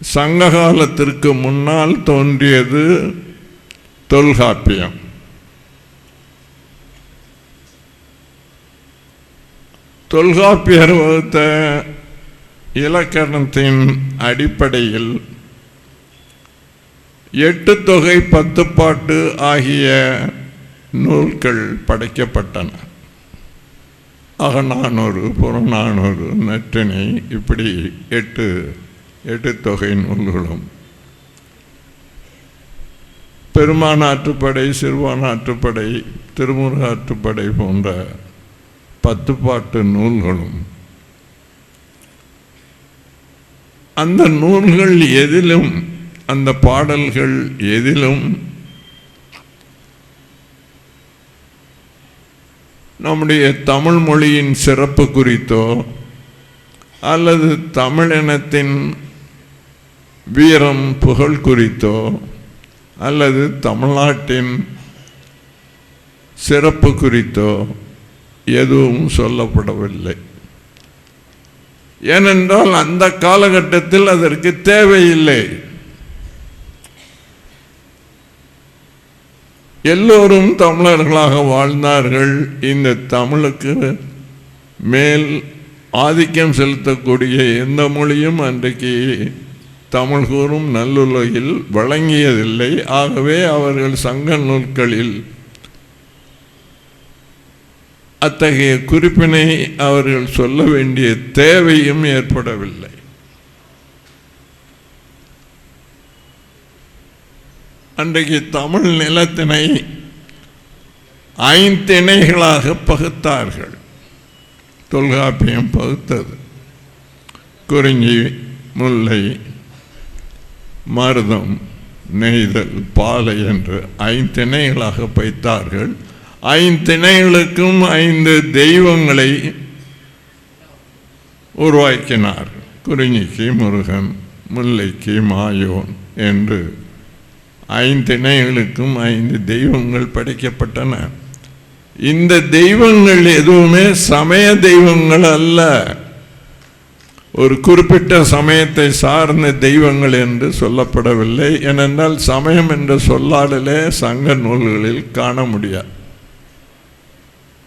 சங்க காலத்திற்கு முன்னால் தோன்றியது தொல்காப்பியம். தொல்காப்பியர் வகுத்த இலக்கணத்தின் அடிப்படையில் எட்டு தொகை பத்து பாட்டு ஆகிய நூல்கள் படைக்கப்பட்டன. அகநானூறு புறநானூறு நற்றினை இப்படி எட்டு எட்டு தொகை நூல்களும் பெருமானாற்றுப்படை சிறுவானாற்றுப்படை திருமுருகாற்றுப்படை போன்ற பத்து பாட்டு நூல்களும். அந்த நூல்கள் எதிலும் அந்த பாடல்கள் எதிலும் நம்முடைய தமிழ் மொழியின் சிறப்பு குறித்தோ அல்லது தமிழினத்தின் வீரம் புகழ் குறித்தோ அல்லது தமிழ்நாட்டின் சிறப்பு குறித்தோ எதுவும் சொல்லப்படவில்லை. ஏனென்றால் அந்த காலகட்டத்தில் அதற்கு தேவையில்லை. எல்லோரும் தமிழர்களாக வாழ்ந்தார்கள். இந்த தமிழுக்கு மேல் ஆதிக்கம் செலுத்தக்கூடிய எந்த மொழியும் அன்றைக்கு தமிழ் கூறும் நல்லுலகில் வழங்கியதில்லை. ஆகவே அவர்கள் சங்க நூல்களில் அத்தகைய குறிப்பினை அவர்கள் சொல்ல வேண்டிய தேவையும் ஏற்படவில்லை. அன்றைக்கு தமிழ் நிலத்தினை ஐந்திணைகளாக பகுத்தார்கள். தொல்காப்பியம் பகுத்தது. குறிஞ்சி முல்லை மருதம் நெய்தல் பாலை என்று ஐந்திணைகளாக பைத்தார்கள் ஐந்திணைகளுக்கும் ஐந்து தெய்வங்களை உருவாக்கினார். குறிஞ்சிக்கு முருகன் முல்லைக்கு மாயோன் என்று ஐந்திணைகளுக்கும் ஐந்து தெய்வங்கள் படைக்கப்பட்டன. இந்த தெய்வங்கள் எதுவுமே சமய தெய்வங்கள் அல்ல. ஒரு குறிப்பிட்ட சமயத்தை சார்ந்த தெய்வங்கள் என்று சொல்லப்படவில்லை. ஏனென்றால் சமயம் என்ற சொல்லாடலே சங்க நூல்களில் காண முடியாது.